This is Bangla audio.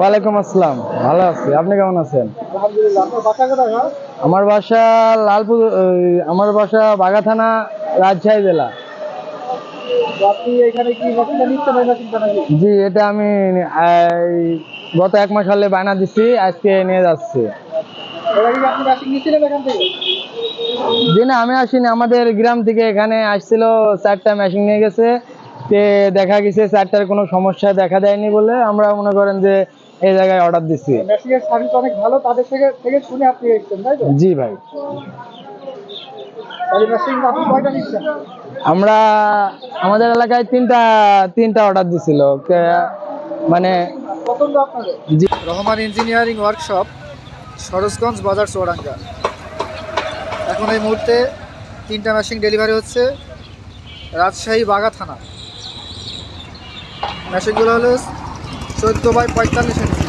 ওয়ালাইকুম আসসালাম। ভালো আছি। আপনি কেমন আছেন? আমার বাসা লালপুর আমার বাসা বাগা থানা রাজশাহী জেলা। জি এটা আমি গত এক মাস হলে বায়না দিছি আজকে নিয়ে যাচ্ছি। জি না আমি আসিনি। আমাদের গ্রাম থেকে এখানে আসছিল চারটা মেশিন নিয়ে গেছে। তে দেখা গেছে চারটার কোনো সমস্যা দেখা দেয়নি বলে আমরা মনে করেন যে এই জায়গায় অর্ডার দিচ্ছি মেশিনের সার্ভিস অনেক ভালো তাদের থেকে থেকে শুনে আপনি এসেছেন তাই তো? জি ভাই। আমরা আমাদের এলাকায় তিনটা তিনটা অর্ডার দিছিল। কে- মানে G. Rahman engineering workshop Sarojganj বাজার চৌরাঙ্গা। এখন এই মুহূর্তে তিনটা মেশিন ডেলিভারি হচ্ছে রাজশাহী বাগা থানা। মেশিনগুলো হলো চোদ্দ বাই পঁয়তাল্লিশ ইঞ্চি